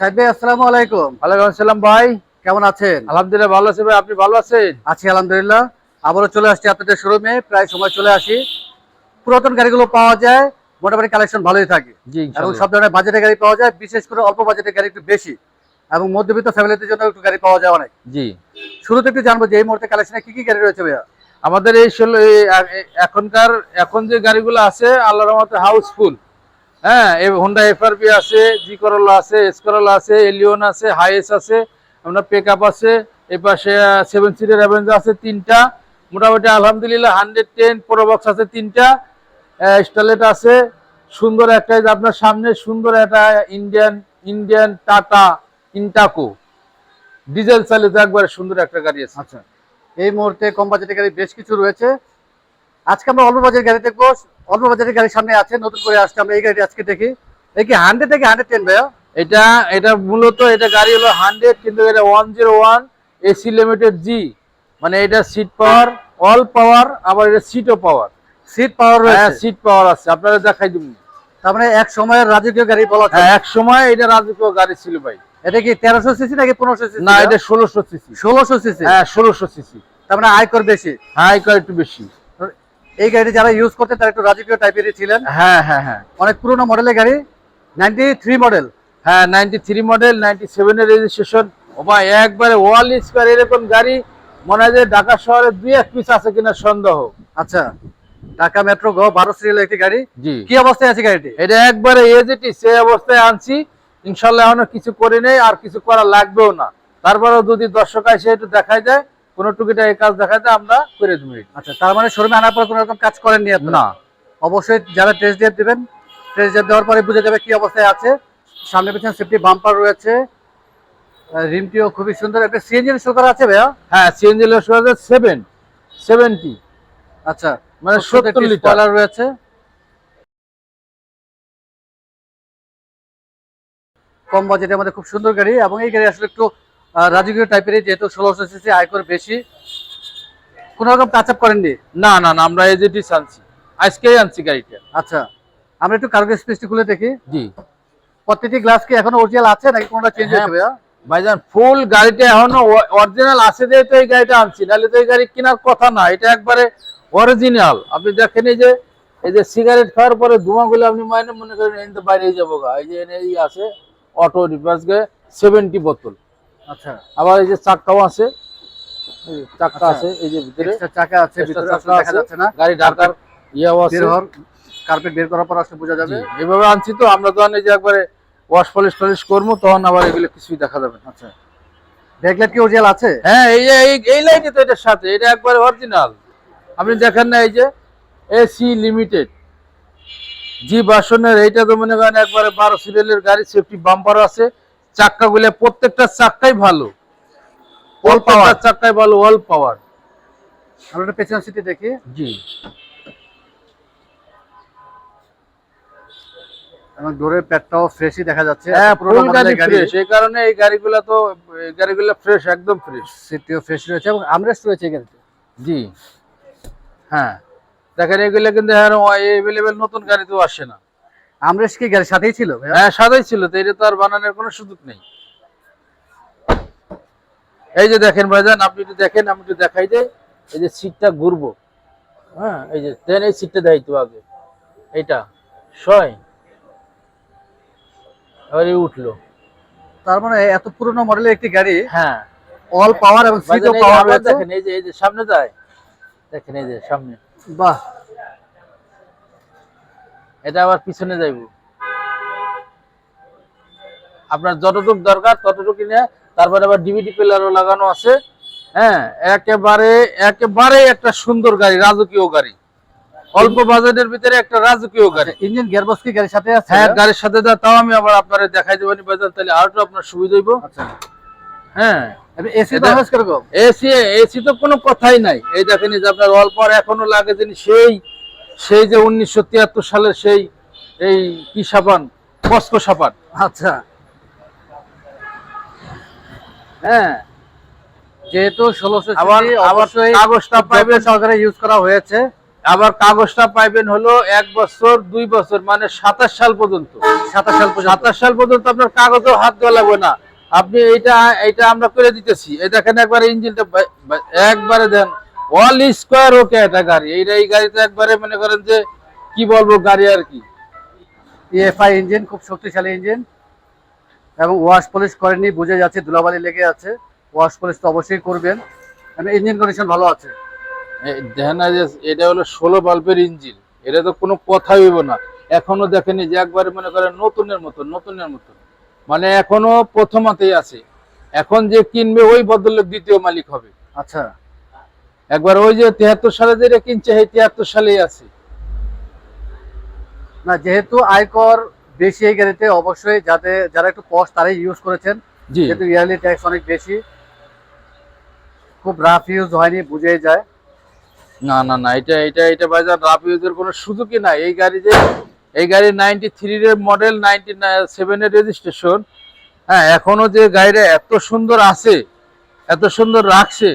সাইদ ভাই আসসালামু আলাইকুম। ওয়ালাইকুম আসসালাম ভাই। কেমন আছেন? আলহামদুলিল্লাহ ভালো আছি ভাই আপনি ভালো আছেন? আছি আলহামদুলিল্লাহ। আবারও চলে আসছি আপনাদের শোরুমে প্রায় সময় চলে আসি। পুরাতন গাড়িগুলো পাওয়া যায় মোটামুটি কালেকশন ভালোই থাকে। এবং সব ধরনের বাজেটের গাড়ি পাওয়া যায় বিশেষ করে অল্প বাজেটের গাড়ি একটু বেশি। এবং মধ্যবিত্ত ফ্যামিলিদের জন্য একটু গাড়ি পাওয়া যায় অনেক। জি। শুরুতে একটু জানব যে এই মুহূর্তে কালেকশনে কি কি গাড়ি রয়েছে ভাইয়া? আমাদের এই এখনকার এখন যে গাড়িগুলো আছে আল্লাহর হাউসফুল হ্যাঁ হোন্ডা এফআরপি আছে জি করলা আছে এস করলা আছে এলিয়ন আছে হাইএস আছে, আপনার পেক আছে এই পাশে সেভেন সিটের অ্যাভেঞ্জার আছে তিনটা, মোটামুটি আলহামদুলিল্লাহ হান্ড্রেড টেন প্রোবক্স আছে তিনটা স্টালেট আছে, সুন্দর একটা আপনার সামনে সুন্দর একটা ইন্ডিয়ান ইন্ডিয়ান টাটা ইন্টাকো ডিজেল চালিত একবারে সুন্দর একটা গাড়ি আছে। আচ্ছা এই মুহূর্তে কম বাজেটের গাড়ি বেশ কিছু রয়েছে। আজকে আমরা অল্প বাজেটের গাড়ি দেখব অল্প বাজেটের গাড়ি সামনে আছে নতুন করে আসছে আমরা এই গাড়ি আজকে দেখি। এই কি হান্ড্রেড থেকে হান্ড্রেড টেন ভাইয়া? এটা এটা মূলত এটা গাড়ি হলো হান্ড্রেড কিন্তু এটা one zero one AC limited জি মানে এটা সিট পাওয়ার অল পাওয়ার আবার এটা সিটও পাওয়ার সিট পাওয়ার হ্যাঁ সিট পাওয়ার আছে আপনারা দেখাই দিব। তার মানে এক সময়ের রাজকীয় গাড়ি বলা হ্যাঁ এক সময় এটা রাজকীয় গাড়ি ছিল ভাই। এটা কি তেরোশো সিসি নাকি পনেরোশো সিসি? না এটা ষোলোশো সিসি। ষোলোশো সিসি? হ্যাঁ ষোলোশো সিসি। তার মানে আয়কর বেশি? হ্যাঁ এটা একটু বেশি। এই গাড়ি যারা ইউজ করতে তারা একটু রাজকীয় টাইপেরই ছিলেন। হ্যাঁ হ্যাঁ হ্যাঁ। অনেক পুরনো মডেলের গাড়ি নাইনটি থ্রি মডেল হ্যাঁ নাইনটি থ্রি মডেল নাইনটি সেভেনের রেজিস্ট্রেশন ও ভাই একবারে ওয়াল স্কোয়ার এরকম গাড়ি মনে হয় যে ঢাকা শহরে দুই এক পিস আছে কিনা সন্দেহ। আচ্ছা ঢাকা মেট্রো গো বারো সিরিয়াল একটি গাড়ি। জি। কি অবস্থায় আছে গাড়িটি? এটা একবারে এজেটি সে অবস্থায় আনছি। ইনশাল্লাহ এখনও কিছু করে নেই আর কিছু করা লাগবেও না। তারপরেও যদি দর্শক এসে একটু দেখাই যায় কোনো টুকিটা এই কাজ দেখাই যায় আমরা করে দেবো। আচ্ছা তার মানে শোরুমে আনার পর কোনো রকম কাজ করেননি আপনারা? না। অবশ্যই যারা টেস্ট ড্রাইভ দিবেন টেস্ট ড্রাইভ দেওয়ার পরে বুঝে যাবে কি অবস্থায় আছে। সামনে পিছনে সেফটি বাম্পার রয়েছে। রিমটিও খুবই সুন্দর। একটা সিএনজি করা আছে ভাইয়া? হ্যাঁ সিএনজি লোক সেভেন সেভেন্টি আচ্ছা মানে সত্তর লিটার রয়েছে। কম বাজেটের মধ্যে খুব সুন্দর গাড়ি এবং এই গাড়ি আসলে একটু রাজকীয় টাইপের যেহেতু ষোলোশো সিসি আয়কর বেশি। কোন রকম টাচ আপ করেননি? না না না আমরা এজেটি আনছি। আজকেই আনছি গাড়িটা। আচ্ছা আমরা একটু কার্গো স্পেসটি খুলে দেখি। জি। প্রত্যেকটি গ্লাস কি এখনও অরিজিনাল আছে নাকি কোনটা চেঞ্জ হ্যাঁ। ভাইজান ফুল গাড়িটা এখনও অরিজিনাল আছে দিয়ে তো এই গাড়িটা আনছি নাহলে তো এই গাড়ি কেনার কথা না এটা একবারে অরিজিনাল আপনি দেখেন এই যে এই যে সিগারেট খাওয়ার পরে ধোঁয়াগুলো আপনি মানে মনে করেন বাইরে যাব গা এই যে এই আছে অটো রিভার্স গে সেভেন্টি বোতল। আচ্ছা। আবার এই যে চাক্কাও আছে। চাক্কা আচ্ছা। আছে এই যে ভিতরে। চাকা আছে ভিতরে চাকা আছে। না। গাড়ি ঢাকার ইয়েও আছে। কার্পেট বের করার পর আসলে বোঝা যাবে। এইভাবে আনছি তো আমরা যখন এই যে একবারে ওয়াশ পলিশ টলিশ করব তখন আবার এগুলো কিছুই দেখা যাবে আচ্ছা। ব্যাকলাইট কি অরিজিনাল আছে? হ্যাঁ এই এই এই তো এটার সাথে এটা একবারে অরিজিনাল আপনি দেখেন না এই যে এসি লিমিটেড জি বাসনের এইটা তো মনে করেন একবারে বারো সিরিয়ালের গাড়ি সেফটি বাম্পার আছে। চাক্কাগুলো প্রত্যেকটা চাক্কাই ভালো। অল পাওয়ার চাক্কাই ভালো অল পাওয়ার আমরা একটা পেছনের সিটি দেখি। জি। এবং ডোরের প্যাডটাও ফ্রেশই দেখা যাচ্ছে। হ্যাঁ গাড়ি মডেলের ফ্রেশ এই কারণে এই গাড়িগুলো তো গাড়িগুলো ফ্রেশ একদম ফ্রেশ সিটিও ফ্রেশ রয়েছে এবং আমরেস্ট রয়েছে জি। হ্যাঁ। দেখেন এগুলো কিন্তু নতুন গাড়ি তো আসে না। আমরেস্ট কি গাড়ির সাথেই ছিল হ্যাঁ সাদাই ছিল তো এটা তো আর বানানোর কোনো সুযোগ নেই। এই যে দেখেন ভাইজান আপনি একটু দেখেন আমি একটু দেখাই যে এই যে সিটটা ঘুরবো। হ্যাঁ এই যে দেন এই সিটটা দেখাই তো আগে। এইটা এবার এই উঠল। তার মানে এত পুরনো মডেলের একটি গাড়ি হ্যাঁ। অল পাওয়ার এবং সিটও পাওয়ার দেখেন এই যে এই যে সামনে যায়। দেখেন এই যে সামনে। বাহ। এটা আবার পিছনে যাইব। আপনার যতটুক দরকার ততটুকু নিয়ে। তারপরে আবার ডিভিডি প্লেয়ারও লাগানো আছে। হ্যাঁ একেবারে একেবারে একটা সুন্দর গাড়ি রাজকীয় গাড়ি। অল্প বাজেটের ভিতরে একটা রাজকীয় গাড়ি। ইঞ্জিন গিয়ারবক্স কি গাড়ির সাথে আছে? হ্যাঁ গাড়ির সাথে যা তাও আমি আবার আপনার দেখাই দেবেন বাজার। তাহলে আরও আপনার সুবিধা হইব। আচ্ছা। হ্যাঁ। এসি পারফরম্যান্স কীরকম? এসি এসি তো কোনো কথাই নাই। এই দেখেন যে আপনার অল্প আর এখনও লাগে যিনি সেই সেই যে উনিশশো তিয়াত্তর সালের সেই এই কি সাবান? কস্কো সাবান। আচ্ছা। হ্যাঁ। যেহেতু ষোলোশো আবার অবশ্যই কাগজটা পাইবেন। সহকারে ইউজ করা হয়েছে। আবার কাগজটা পাইবেন হলো এক বছর দুই বছর মানে সাতাশ সাল পর্যন্ত। সাতাশ সাল পর্যন্ত। সাতাশ সাল পর্যন্ত আপনার কাগজও হাত দেওয়া লাগবে না। আপনি এইটা এইটা আমরা করে দিতেছি। এই দেখেন একবারে ইঞ্জিনটা একবারে দেন। অল স্কোয়ার ওকে এটা গাড়ি। এইটা এই গাড়িতে একবারে মনে করেন যে কি বলব গাড়ি আর কি। ইএফআই ইঞ্জিন খুব শক্তিশালী ইঞ্জিন এবং ওয়াশ পলিশ করেনি বুঝে যাচ্ছে ধুলাবালি লেগে আছে। ওয়াশ পলিশ তো অবশ্যই করবেন। ইঞ্জিন কন্ডিশন ভালো আছে। দেখেন না যে এটা হলো ষোলো বাল্বের ইঞ্জিন এটা তো কোনো কথাই হইব না। এখনও দেখেনি যে একবারে মনে করেন নতুনের মতন নতুনের মতন মানে এখনও প্রথমাতেই আছে। এখন যে কিনবে ওই বদলে দ্বিতীয় মালিক হবে। আচ্ছা। একবার ওই যে তিয়াত্তর সালে যেটা কিনছে সেই তিয়াত্তর সালেই আছে। না যেহেতু আয়কর বেশি এই গাড়িতে অবশ্যই যাতে যারা একটু কস্ট তারাই ইউজ করেছেন। যেহেতু ইয়ারলি ট্যাক্স অনেক বেশি খুব রাফ ইউজ হয়নি বুঝেই যায়। না না না এটা এটা এটা বাজার রাফ ইউজের কোনো সুযোগই নাই। এই গাড়ি যে এই গাড়ি নাইনটি থ্রির মডেল নাইনটি সেভেনের রেজিস্ট্রেশন হ্যাঁ এখনও যে গাড়িটা এত সুন্দর আছে এত সুন্দর রাখছে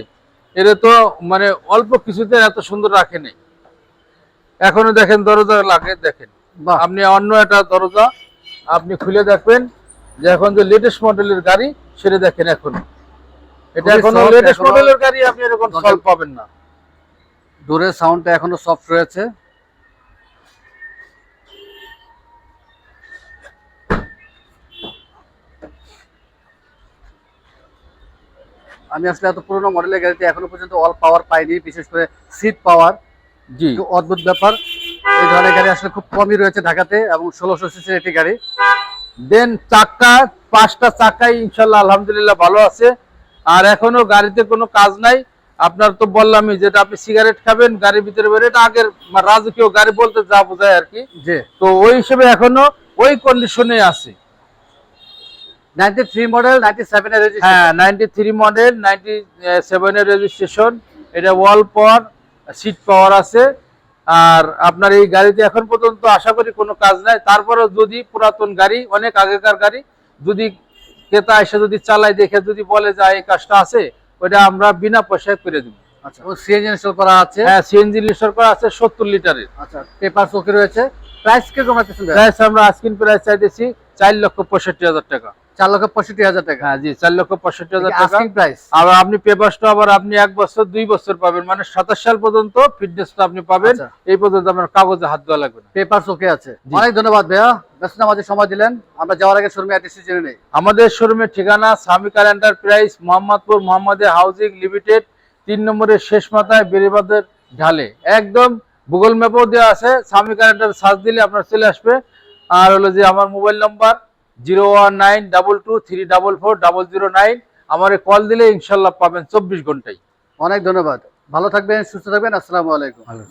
এটা তো মানে অল্প কিছুতে এত সুন্দর রাখেনি। নেই এখনও দেখেন দরজা লাগে দেখেন। আপনি অন্য একটা দরজা আপনি খুলে দেখবেন যে এখন যে লেটেস্ট মডেলের গাড়ি সেটা দেখেন এখন। এটা এখন লেটেস্ট মডেলের গাড়ি আপনি এরকম সলভ পাবেন না। দূরের সাউন্ডটা এখনও সফট রয়েছে। আমি আসলে এত পুরোনো মডেলের গাড়িতে এখনও পর্যন্ত অল পাওয়ার পাইনি বিশেষ করে সিট পাওয়ার জি। অদ্ভুত ব্যাপার এই ধরনের গাড়ি আসলে খুব কমই রয়েছে ঢাকাতে এবং ষোলোশো সিসির একটি গাড়ি। দেন চাকা পাঁচটা চাকাই ইনশাল্লাহ আলহামদুলিল্লাহ ভালো আছে। আর এখনও গাড়িতে কোনো কাজ নাই। আপনার তো বললামই যেটা আপনি সিগারেট খাবেন গাড়ির ভিতরে বেরোয় এটা আগের রাজকীয় গাড়ি বলতে যা বোঝায় আর কি। যে তো ওই হিসেবে এখনও ওই কন্ডিশনে আছে। নাইনটি থ্রি মডেল নাইনটি সেভেনের হ্যাঁ নাইনটি থ্রি মডেল নাইনটি সেভেনের রেজিস্ট্রেশন এটা ওয়াল পাওয়ার সিট পাওয়ার আছে। আর আপনার এই গাড়িতে এখন পর্যন্ত আশা করি কোনো কাজ নাই। তারপরেও যদি পুরাতন গাড়ি অনেক আগেকার গাড়ি যদি ক্রেতা এসে যদি চালায় দেখে যদি বলে যে এই কাজটা আছে ওটা আমরা বিনা পয়সায় করে দেবো। আচ্ছা ও সিএনজি ইনস্টল করা আছে? হ্যাঁ সিএনজি লিটার করা আছে সত্তর লিটারের আচ্ছা পেপার ওকে রয়েছে। প্রাইস কীরকম রাখতেছেন ভাইয়া? প্রাইস আমরা আজকিন প্রাইস চাইতেছি চার লক্ষ পঁয়ষট্টি হাজার টাকা। চার লক্ষ পঁয়ষট্টি হাজার টাকা। হ্যাঁ জি চার লক্ষ পঁয়ষট্টি হাজার টাকা। প্রাইস আপনি পেপারসটা আবার আপনি এক বছর দুই বছর পাবেন। মানে সাতাশ সাল পর্যন্ত ফিটনেসটা আপনি পাবেন। আচ্ছা। এই পর্যন্ত আপনার কাগজে হাত দেওয়া লাগবে না। পেপার ওকে আছে। অনেক ধন্যবাদ ভাইয়া। ব্যস্ত আমাদের সময় দিলেন। আমরা যাওয়ার আগে শোরুমে জেনে নেই। আমাদের শোরুমের ঠিকানা সামিকার এন্টারপ্রাইজ মোহাম্মদপুর মোহাম্মদে হাউজিং লিমিটেড তিন নম্বরের শেষ মাথায় বেরিবাদের ঢালে। একদম গুগল ম্যাপও দেওয়া আছে। সামিকার এন্টার সার্চ দিলে আপনার চলে আসবে। আর হলো যে আমার mobile number zero one nine double two three double four double zero nine. আমার কল দিলে ইনশাল্লাহ পাবেন চব্বিশ ঘন্টায়। অনেক ধন্যবাদ। ভালো থাকবেন সুস্থ থাকবেন। আসসালামু আলাইকুম। ভালো